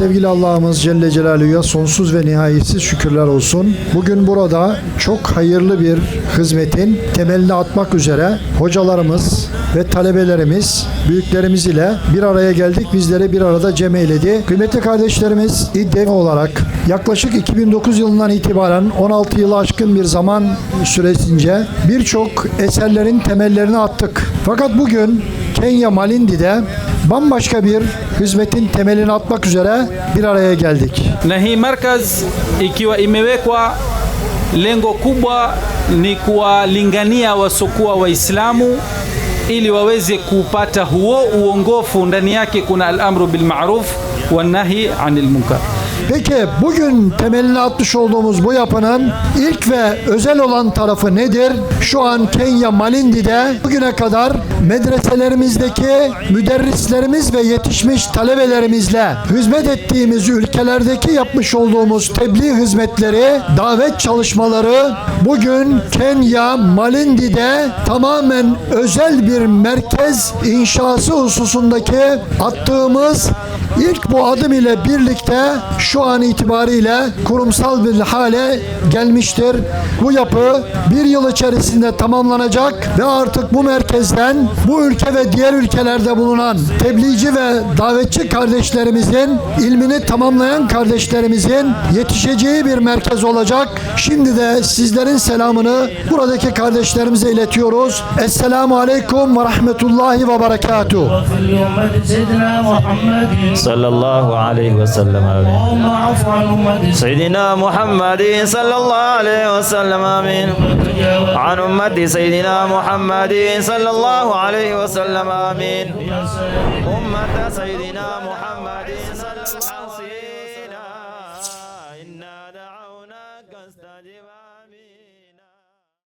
Sevgili Allah'ımız Celle Celaluhu'ya sonsuz ve nihayetsiz şükürler olsun. Bugün burada çok hayırlı bir hizmetin temelini atmak üzere hocalarımız ve talebelerimiz, büyüklerimiz ile bir araya geldik. Bizleri bir arada cem eyledi. Kıymetli kardeşlerimiz İDDE olarak yaklaşık 2009 yılından itibaren 16 yılı aşkın bir zaman süresince birçok eserlerin temellerini attık. Fakat bugün Kenya Malindi'de bambaşka bir hizmetin temelini atmak üzere bir araya geldik. na hii markaz ikiwa imewekwa lengo kubwa ni kuwalingania wasokuwa waislamu ili waweze kupata huo uongofu ndani yake kuna al-amru bil ma'ruf wan nahi anil munkar Peki bugün temelini atmış olduğumuz bu yapının ilk ve özel olan tarafı nedir? Şu an Kenya Malindi'de bugüne kadar medreselerimizdeki müderrislerimiz ve yetişmiş talebelerimizle hizmet ettiğimiz ülkelerdeki yapmış olduğumuz tebliğ hizmetleri, davet çalışmaları bugün Kenya Malindi'de tamamen özel bir merkez inşası hususundaki attığımız İlk bu adım ile birlikte şu an itibariyle kurumsal bir hale gelmiştir. Bu yapı bir yıl içerisinde tamamlanacak ve artık bu merkezden bu ülke ve diğer ülkelerde bulunan tebliğci ve davetçi kardeşlerimizin, ilmini tamamlayan kardeşlerimizin yetişeceği bir merkez olacak. Şimdi de sizlerin selamını buradaki kardeşlerimize iletiyoruz. Esselamu Aleyküm ve Rahmetullahi ve Berekatuhu. Sallallahu aleyhi ve sellem. Seyyidina Muhammedin sallallahu aleyhi ve sellem. Amin. An ümmeti Seyyidina Muhammedin sallallahu عليه وسلم آمين أمة سيدنا محمد صلى الله عليه وسلم إنا دعوناك استجب